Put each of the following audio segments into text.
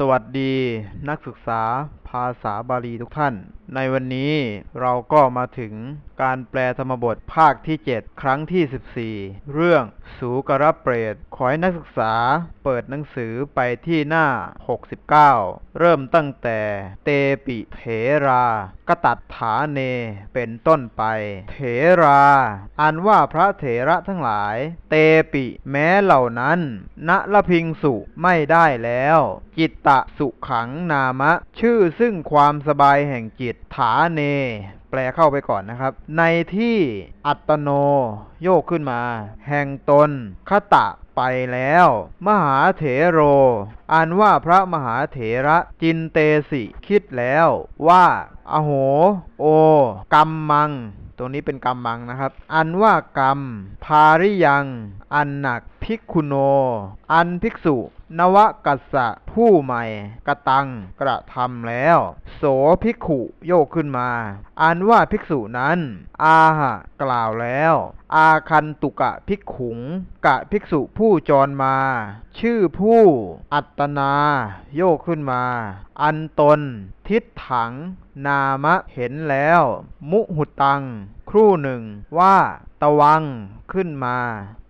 สวัสดีนักศึกษาภาษาบาลีทุกท่าน ในวันนี้เราก็มาถึงการแปลธรรมบทภาคที่ 7 ครั้งที่ 14 เรื่องสูกรเปรต ขอให้นักศึกษาเปิดหนังสือไปที่หน้า 69 เริ่มตั้งแต่เตปิเถรากตัดฐาเนเป็นต้นไป เถราอันว่าพระเถระทั้งหลาย เตปิแม้เหล่านั้นณละพิงสุไม่ได้แล้ว จิตตะสุขังนามะ ชื่อซึ่งความสบายแห่งจิตฐาเน แปลเข้าไปก่อนนะครับ ในที่อัตโน โยกขึ้นมา แห่งตนคตะไปแล้ว มหาเถโรอันว่าพระมหาเถระจินเตสิคิดแล้ว ว่า อโห โอกัมมังตรงนี้เป็นกรรมมังนะครับ อันว่ากรรม ภาริยัง อันหนักภิกขุโน อันภิกษุ นวกัสสะผู้ใหม่กระตังกระทำแล้ว โสภิกขุโยกขึ้นมา อันว่าภิกษุนั้น อาหะกล่าวแล้ว อาคันตุกะภิกขุง กะภิกษุผู้จรมา ชื่อผู้อัตนา โยกขึ้นมา อันตน ทิฏถัง นามะเห็นแล้ว มุหุตัง ครู่หนึ่งว่า ตะวังขึ้นมา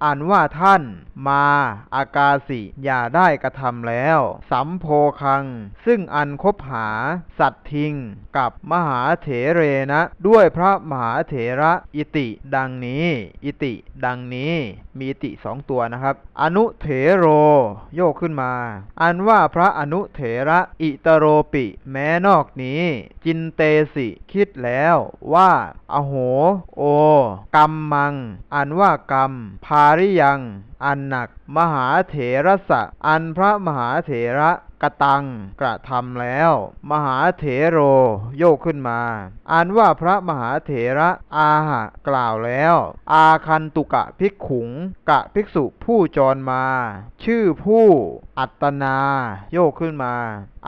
อันว่าท่าน มาอากาสิอย่าได้กระทำแล้ว สัมโพคัง ซึ่งอันคบหา สัตทิง กับมหาเถเรนะ ด้วยพระมหาเถระอิติ ดังนี้ อิติ ดังนี้ มีอิติสองตัวนะครับ อนุเถโร โยกขึ้นมา อันว่าพระอนุเถระอิตโรปิ แม้นอกนี้ จินเตสิ คิดแล้วว่า อโห โอกัมมัง อันว่ากรรม ภาริยังอันหนัก มหาเถระสะ อันพระมหาเถระกระตังกระทำแล้ว มหาเถโรโยกขึ้นมา อันว่าพระมหาเถระอาหะกล่าวแล้ว อาคันตุกะภิกขุง กะภิกษุผู้จรมา ชื่อผู้อัตนาโยกขึ้นมา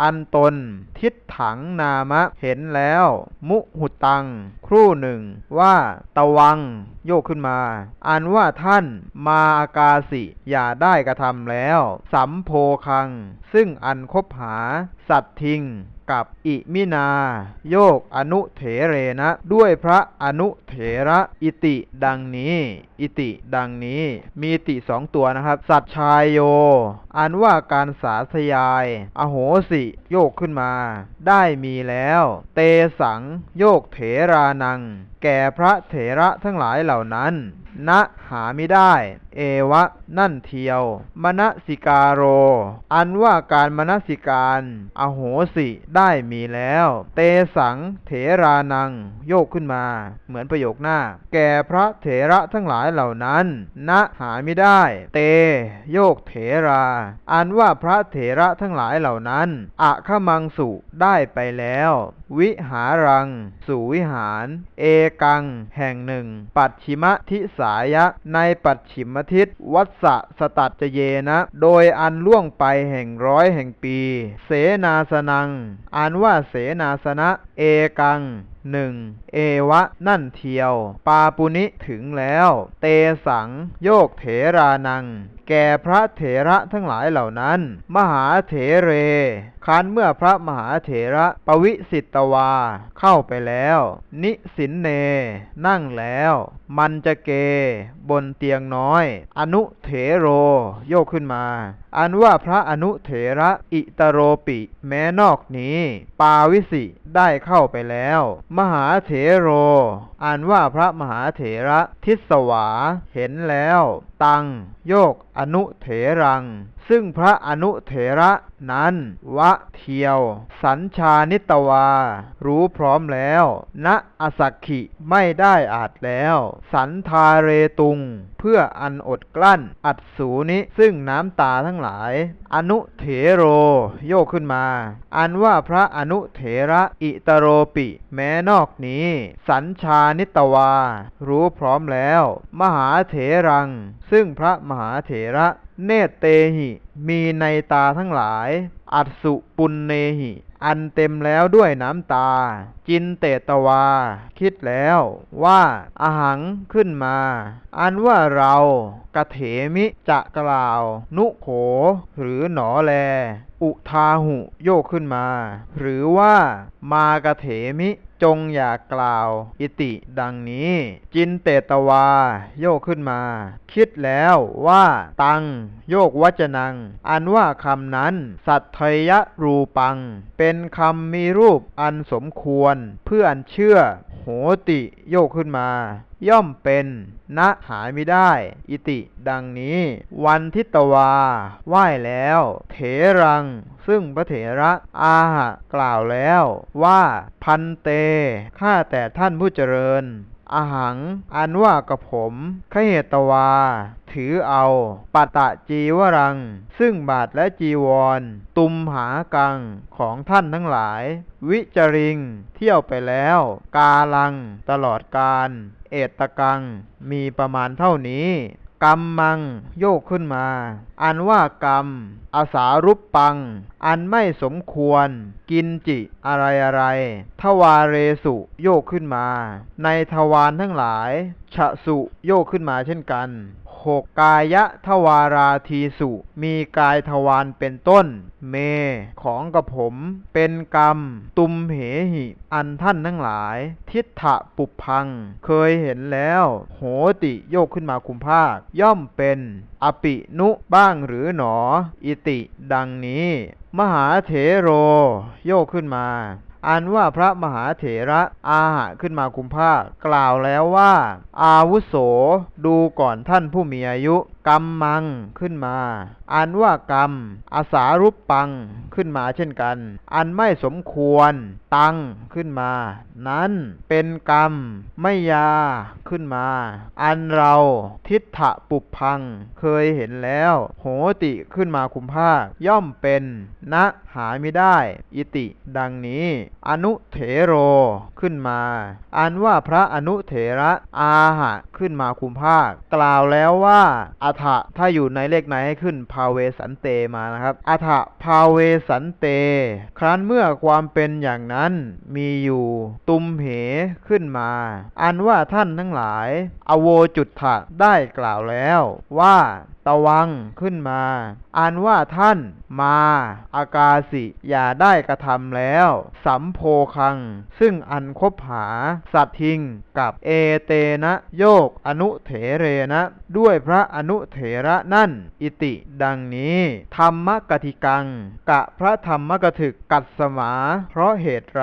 อันตนทิฏถังนามะเห็นแล้ว มุหุตัง ครู่หนึ่ง ว่าตะวัง โยกขึ้นมา อันว่าท่านมาอากาสิอย่าได้กระทำแล้ว สัมโพคัง ซึ่งอันคบหา สัตทิง กับอิมินา โยกอนุเถเรนะ ด้วยพระอนุเถระอิติดังนี้ อิติดังนี้ มีอิติสองตัวนะครับ สัตชายโย อันว่าการสาธยาย อโหสิ โยกขึ้นมา ได้มีแล้ว เตสัง โยกเถรานัง แก่พระเถระทั้งหลายเหล่านั้น ณหาไม่ได้ เอวะ นั่นเทียว มณสิกาโร อันว่าการมณสิการ อโหสิได้มีแล้ว เตสังเถรานัง โยกขึ้นมา เหมือนประโยคหน้า แก่พระเถระทั้งหลายเหล่านั้นณหาไม่ได้ เต โยกเถรา อันว่าพระเถระทั้งหลายเหล่านั้นอะขมังสุได้ไปแล้ว วิหารัง สู่วิหาร เอกัง แห่งหนึ่ง ปัจฉิมทิสายะ ในปัจฉิมทิศวัสสะสตัดเจเยนะ โดยอันล่วงไปแห่งร้อยแห่งปี เสนาสนัง อันว่าเสนาสนะ เอกังหนึ่งเอวะนั่นเทียว ปาปุนิถึงแล้ว เตสัง โยกเถรานัง แก่พระเถระทั้งหลายเหล่านั้น มหาเถเรคันเมื่อพระมหาเถระปวิสิตวา เข้าไปแล้ว นิสินเน นั่งแล้ว มันจะเก บนเตียงน้อย อนุเถโร โยกขึ้นมา อันว่าพระอนุเถระอิตโรปิ แม้นอกนี้ ปาวิสิได้เข้าไปแล้วมหาเถโร อ่านว่าพระมหาเถระ ทิสวา เห็นแล้ว ตัง โยกอนุเถรัง ซึ่งพระอนุเถระ นั้น วะเทียว สัญชานิตวา รู้พร้อมแล้วณอสักขิไม่ได้อาจแล้ว สันทาเรตุง เพื่ออันอดกลั้น อัดสูนิซึ่งน้ำตาทั้งหลาย อนุเถโร โยกขึ้นมา อันว่าพระอนุเถระอิตโรปิ แม้นอกนี้ สัญชานิตวา รู้พร้อมแล้ว มหาเถรัง ซึ่งพระมหาเถระเนตเตหิ มีในตาทั้งหลาย อัตสุปุณเนหิ อันเต็มแล้วด้วยน้ำตา จินเตตวา คิดแล้วว่าอาหังขึ้นมา อันว่าเรากะเถมิจะกล่าว นุโข หรือหนอแล อุทาหุโยกขึ้นมา หรือว่ามากะเถมิ จงอย่ากล่าว อิติดังนี้ จินเตตวา โยกขึ้นมา คิดแล้วว่า ตัง โยกวัจนัง อันว่าคำนั้น สัตทยรูปัง เป็นคำมีรูปอันสมควร เพื่ออันเชื่อ โหติโยกขึ้นมา ย่อมเป็นณหายไม่ได้ อิติดังนี้ วันทิตวาไหว้แล้ว เถรัง ซึ่งพระเถระอาหะกล่าวแล้วว่าพันเต ข้าแต่ท่านผู้เจริญอาหัง อันว่ากับผมขเหตวา ถือเอาปัตตะจีวรัง ซึ่งบาทและจีวร ตุมหากังของท่านทั้งหลาย วิจริง เที่ยวไปแล้ว กาลัง ตลอดการ เอตกัง มีประมาณเท่านี้ กรรมมัง โยกขึ้นมา อันว่ากรรม อาสารุปปัง อันไม่สมควร กินจิอะไรอะไร ทวาเรสุโยกขึ้นมา ในทวารทั้งหลายฉะสุโยกขึ้นมาเช่นกัน หกกายะทวาราทีสุ มีกายทวารเป็นต้น เม ของกระผม เป็นกรรม ตุมเหหิ อันท่านทั้งหลาย ทิฏฐะปุพพัง เคยเห็นแล้ว โหติโยกขึ้นมาคุมภาค ย่อมเป็นอปินุบ้างหรือหนอ อิติ ดังนี้ มหาเถโร โยกขึ้นมา อันว่าพระมหาเถระอาหะขึ้นมาคุมภาคกล่าวแล้วว่า อาวุโสดูก่อนท่านผู้มีอายุ กรรมมังขึ้นมา อันว่ากรรม อาสารุปปังขึ้นมาเช่นกัน อันไม่สมควร ตังขึ้นมา นั้นเป็นกรรมไม่ยาขึ้นมา อันเราทิฏฐะปุพพัง เคยเห็นแล้ว โหติขึ้นมาคุมภาคย่อมเป็นณหาไม่ได้ อิติ ดังนี้ อนุเถโรขึ้นมา อันว่าพระอนุเถระอาหะขึ้นมาคุมภาค กล่าวแล้วว่าอัถะถ้าอยู่ในเลขไหนให้ขึ้นภาเวสันเตมานะครับอัถะภาเวสันเต ครั้นเมื่อความเป็นอย่างนั้นมีอยู่ตุมเหขึ้นมา อันว่าท่านทั้งหลาย อโวจุดถะได้กล่าวแล้ว ว่าตะวังขึ้นมา อันว่าท่านมา อากาสิอย่าได้กระทำแล้ว สัมโพคัง ซึ่งอันคบหา สัตทิง กับเอเตนะ โยกอนุเถเรนะ ด้วยพระอนุเถระนั่น อิติ ดังนี้ ธรรมกติกัง กะพระธรรมกถึกกัดสมา เพราะเหตุไร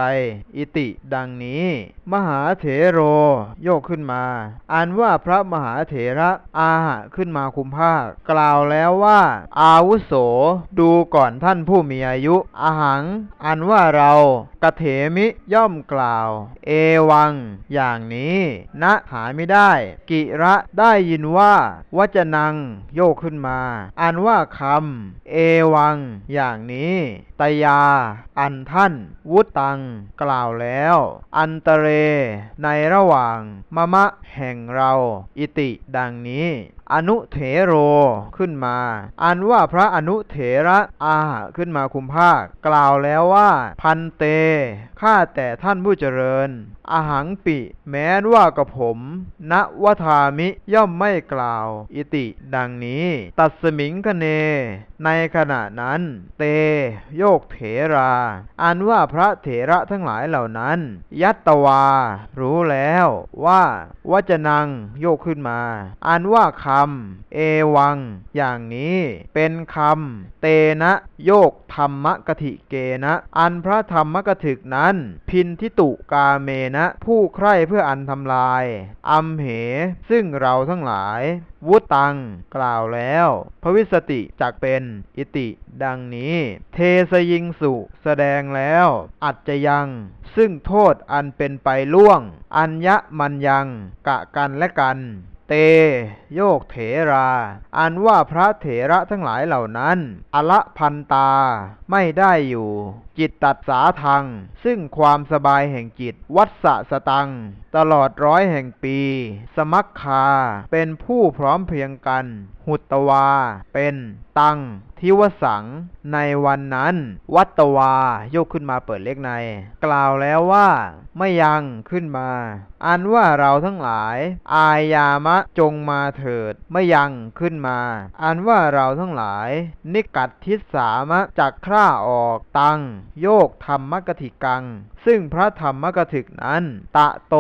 อิติ ดังนี้ มหาเถโร โยกขึ้นมาอันว่าพระมหาเถระอาหะขึ้นมาคุมภาค กล่าวแล้วว่า อาวุโสดูก่อนท่านผู้มีอายุ อาหัง อันว่าเรากระเถมิย่อมกล่าว เอวัง อย่างนี้ณหาไม่ได้ กิระได้ยินว่า วจนัง โยกขึ้นมา อันว่าคำเอวัง อย่างนี้ตยา อันท่าน วุตตัง กล่าวแล้ว อันตเร ในระหว่างมะมะแห่งเรา อิติดังนี้ อนุเถโรขึ้นมา อันว่าพระอนุเถระอาขึ้นมาคุมภาค กล่าวแล้วว่า พันเต ข้าแต่ท่านผู้เจริญ อาหังปิ แม้นว่ากับผมณวทามิย่อมไม่กล่าว อิติดังนี้ ตัดสมิงคเน ในขณะนั้น เต โยกเถรา อันว่าพระเถระทั้งหลายเหล่านั้น ยัตตวา รู้แล้วว่า วจนังโยกขึ้นมา อันว่าคำเอวัง อย่างนี้ เป็นคำเตนะโยกธรรมกถิเกนะ อันพระธรรมกถึกนั้น พินทิตุกาเมนะ ผู้ใคร่เพื่ออันทำลาย อัมเห ซึ่งเราทั้งหลาย วุตัง กล่าวแล้วพระวิสติจักเป็น อิติ ดังนี้ เทสยิงสุแสดงแล้ว อัจจะยัง ซึ่งโทษอันเป็นไปล่วง อัญญมันยัง กะกันและกัน เต โยกเถรา อันว่าพระเถระทั้งหลายเหล่านั้น อละพันตา ไม่ได้อยู่ จิตตัดสาทังซึ่งความสบายแห่งจิต วัดสะสตัง ตลอดร้อยแห่งปี สมัคคา เป็นผู้พร้อมเพียงกัน หุตวา เป็นตังทิวสัง ในวันนั้น วัตวา ยกขึ้นมาเปิดเลขใน กล่าวแล้วว่าไม่ยังขึ้นมา อันว่าเราทั้งหลาย อายามะจงมาเถิด ไม่ยังขึ้นมา อันว่าเราทั้งหลาย นิกัดทิสามะจากคร่าออกตังโยกธรรมกถิกัง ซึ่งพระธรรมกถึกนั้น ตะโต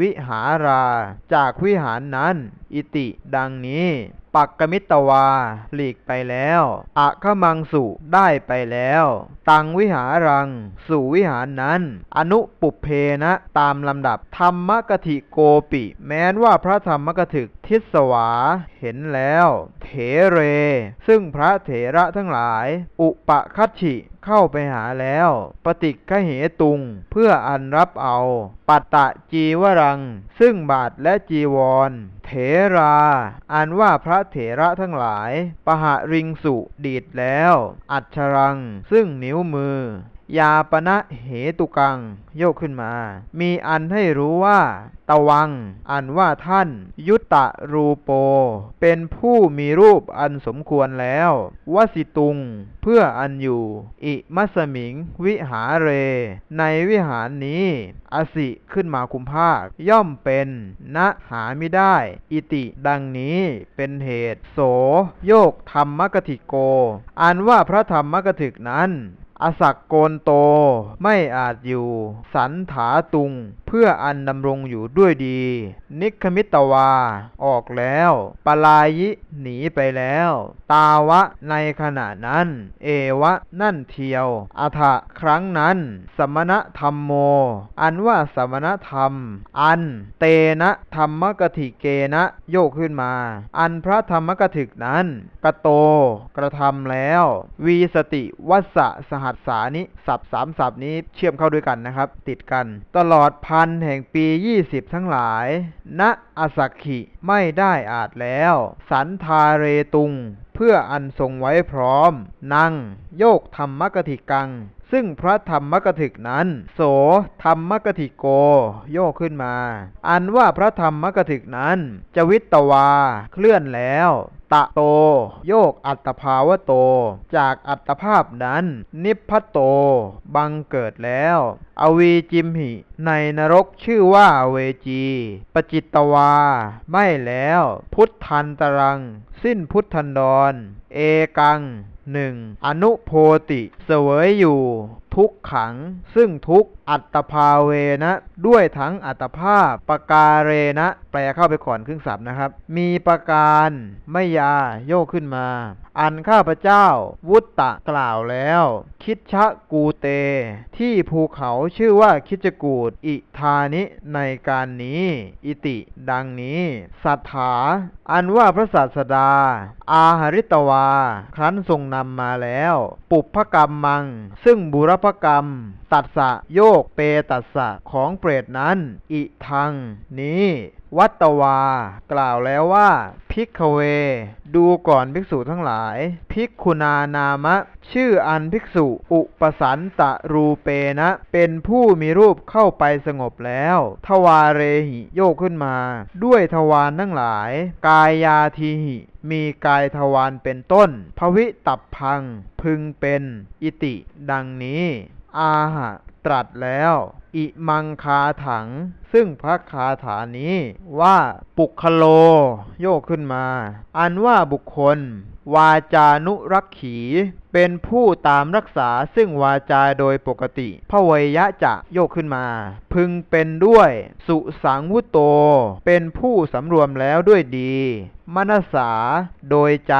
วิหารา จากวิหารนั้น อิติดังนี้ ปักกมิตวา หลีกไปแล้วอะขมังสุได้ไปแล้ว ตังวิหารัง สู่วิหารนั้น อนุปุเพนะตามลำดับ ธรรมกถิโกปิ แม้นว่าพระธรรมกถึกทิศวาเห็นแล้ว เถเร ซึ่งพระเถระทั้งหลาย อุปคัตฉิ เข้าไปหาแล้ว ปฏิกเหตุง เพื่ออันรับเอา ปัตตะจีวรัง ซึ่งบาทและจีวร เถรา อันว่าพระเถระทั้งหลาย ปหาริงสุดีดแล้ว อัชรัง ซึ่งนิ้วมือ ยาปณะเหตุกัง โยกขึ้นมา มีอันให้รู้ว่า ตะวัง อันว่าท่าน ยุตตะรูโป เป็นผู้มีรูปอันสมควรแล้ววสิตุง เพื่ออันอยู่ อิมัสมิง วิหาเร ในวิหารนี้ อสิขึ้นมาคุมภาค ย่อมเป็นนะหาไม่ได้ อิติดังนี้เป็นเหตุ โส โยกธรรมกถิโก อันว่าพระธรรมกถึกนั้น อสักโกนโต ไม่อาจอยู่ สันถาตุง เพื่ออันดำรงอยู่ด้วยดี นิคมิตวา ออกแล้ว ปลายิหนีไปแล้ว ตาวะในขณะนั้น เอวะ นั่นเทียวอัฐะครั้งนั้น สมณธรรมโม อันว่าสมณธรรม อัน เตนะธรรมกถิเกนะโยกขึ้นมา อันพระธรรมกถึกนั้น กระโต กระทำแล้ว วีสติวัสสะสหสสานิสับสามสับนี้เชื่อมเข้าด้วยกันนะครับ ติดกัน ตลอดพันแห่งปียี่สิบทั้งหลายณอสักขิไม่ได้อาจแล้ว สันทาเรตุง เพื่ออันทรงไว้พร้อม นั่งโยกธรรมกถิกัง ซึ่งพระธรรมกถึกนั้น โสธรรมกถิโก โยกขึ้นมา อันว่าพระธรรมกถึกนั้นจวิตตวา เคลื่อนแล้ว ตะโต โยกอัตภาวโต จากอัตภาพนั้น นิพพโต บังเกิดแล้ว อวีจิมหิ ในนรกชื่อว่าเวจี ปจิตตวา ไม่แล้ว พุทธันตรัง สิ้นพุทธันดร เอกังหนึ่งอนุโพติ เสวยอยู่ทุกขัง ซึ่งทุกอัตภาเวนะ ด้วยทั้งอัตภาพปการเรนะ แปลเข้าไปก่อนครึ่งสับนะครับ มีประการไม่ยาโยกขึ้นมา อันข้าพเจ้า วุตตะกล่าวแล้ว คิดชะกูเต ที่ภูเขาชื่อว่าคิจกูดอิธานิในการนี้ อิติ ดังนี้สัทธาอันว่าพระศาสดา อาหริตวา ครั้นทรงนำมาแล้ว ปุพพกรรมมัง ซึ่งบุรพกรรม ตัดสะโยกเปตัสสะของเปรตนั้น อิทังนี้ วัตตวา กล่าวแล้วว่าพิกขเว ดูก่อนภิกษุทั้งหลาย ภิกขุนานามะ ชื่ออันภิกษุ อุปสันตรูเปนะ เป็นผู้มีรูปเข้าไปสงบแล้ว ทวาเรหิโยกขึ้นมา ด้วยทวารทั้งหลาย กายยาทีหิมีกายทวารเป็นต้น ภวิตับพัง พึงเป็นอิติ ดังนี้ อาหะ ตรัสแล้ว อิมังคาถัง ซึ่งพระคาถานี้ว่าปุคโล โยกขึ้นมา อันว่าบุคคล วาจานุรักขี เป็นผู้ตามรักษาซึ่งวาจาโดยปกติพระวยะจะโยกขึ้นมา พึงเป็นด้วย สุสังวุโต เป็นผู้สำรวมแล้วด้วยดี มนสาโดยใจ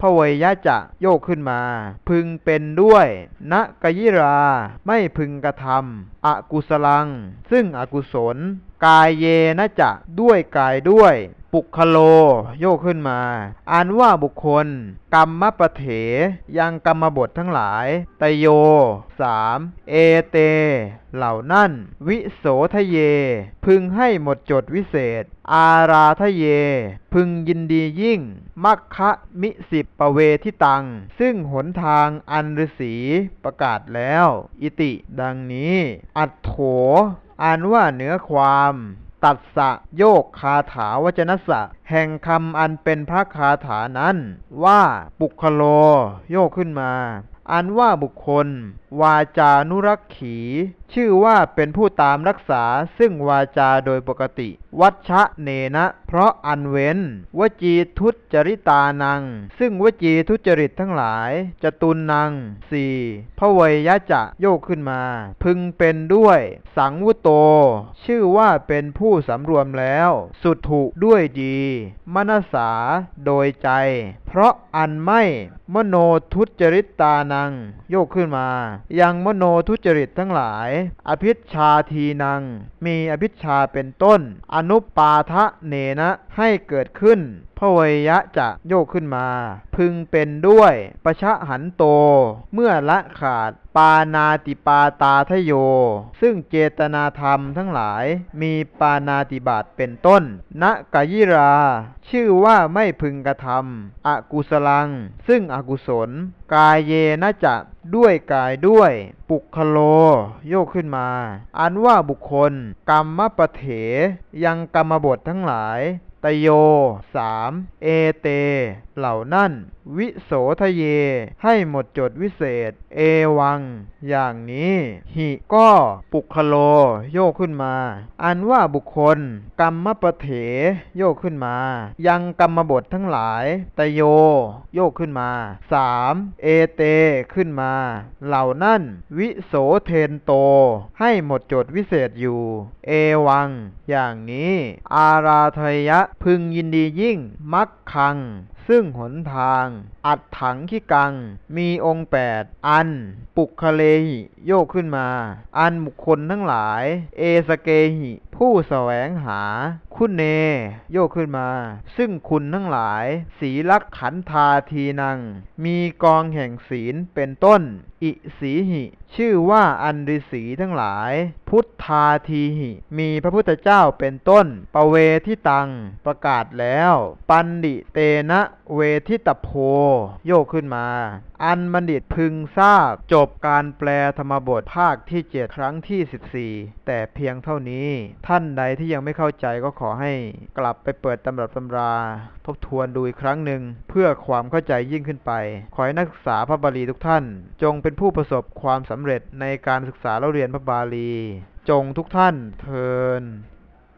พระวยะจะโยกขึ้นมา พึงเป็นด้วยณกยิรา ไม่พึงกระทำอกุศลัง ซึ่งอกุศล กายเยนะจะด้วยกายด้วย ปุคโล โยกขึ้นมาอันว่าบุคคล กรรมปะเถยังกรรมบททั้งหลายตโยสามเอเต เหล่านั่น วิโสทะเย พึงให้หมดจดวิเศษ อาราทะเย พึงยินดียิ่ง มัคคะมิสิบปเวทิตัง ซึ่งหนทางอันฤษีประกาศแล้ว อิติดังนี้ อัตโถ อ่านว่าเหนือความ ตัดสะโยกคาถาวจนสะ แห่งคำอันเป็นพระคาถานั้น ว่าปุคโล โยกขึ้นมา อันว่าบุคคล วาจานุรักขี ชื่อว่าเป็นผู้ตามรักษาซึ่งวาจาโดยปกติ วัชชะเนนะ เพราะอันเว้น วจีทุจริตานัง ซึ่งวจีทุจริตทั้งหลายจะตุนนังสี่พระเวยะจะโยกขึ้นมา พึงเป็นด้วย สังวุโต ชื่อว่าเป็นผู้สำรวมแล้ว สุถุด้วยดีมนสาโดยใจ เพราะอันไม่ มโนทุจริตตานัง โยกขึ้นมา ยังมโนทุจริตทั้งหลาย อภิชาทีนัง มีอภิชาเป็นต้น อนุปาทะเนนะให้เกิดขึ้น พวยะจะโยกขึ้นมา พึงเป็นด้วยประชะหันโต เมื่อละขาดปานาติปาตาทโย ซึ่งเจตนาธรรมทั้งหลายมีปานาติบาตเป็นต้นณกายิรา ชื่อว่าไม่พึงกระทำอกุศลัง ซึ่งอกุศล กายเยนะจะด้วยกายด้วย ปุคโล โยกขึ้นมา อันว่าบุคคล กรรมปะเถยังกรรมบททั้งหลาย ตโยสามเอเต เหล่านั่น วิโสทะเย ให้หมดจดวิเศษ เอวัง อย่างนี้ หิก็ปุคโล โยกขึ้นมา อันว่าบุคคล กรรมปะเถ โยกขึ้นมา ยังกรรมบททั้งหลาย ตโย โยกขึ้นมาสามเอเต ขึ้นมา เหล่านั่น วิโสเทนโต ให้หมดจดวิเศษอยู่ เอวัง อย่างนี้ อาราธยะพึงยินดียิ่งมักคัง ซึ่งหนทาง อัดถังขี้กัง มีองค์แปดอัน ปุกคเลหิโยกขึ้นมา อันบุคคลทั้งหลาย เอสเกหิ ผู้แสวงหา คุณเน โยกขึ้นมา ซึ่งคุณทั้งหลายสีลักขันธาทีนัง มีกองแห่งศีลเป็นต้น อิสีหิ ชื่อว่าอันฤษีทั้งหลาย พุทธาทีหิ มีพระพุทธเจ้าเป็นต้น ปเวทิตัง ประกาศแล้ว ปันดิเตนะเวทิตโพ โยกขึ้นมา อันบัณฑิตพึงทราบ จบการแปลธรรมบทภาคที่7ครั้งที่ 14 แต่เพียงเท่านี้ ท่านใดที่ยังไม่เข้าใจก็ขอให้กลับไปเปิดตำรับตำรา ทบทวนดูอีกครั้งหนึ่ง เพื่อความเข้าใจยิ่งขึ้นไป ขอให้นักศึกษาพระบาลีทุกท่าน จงเป็นผู้ประสบความสำำเร็จในการศึกษาและเรียนพระบาลี จงทุกท่านเทิน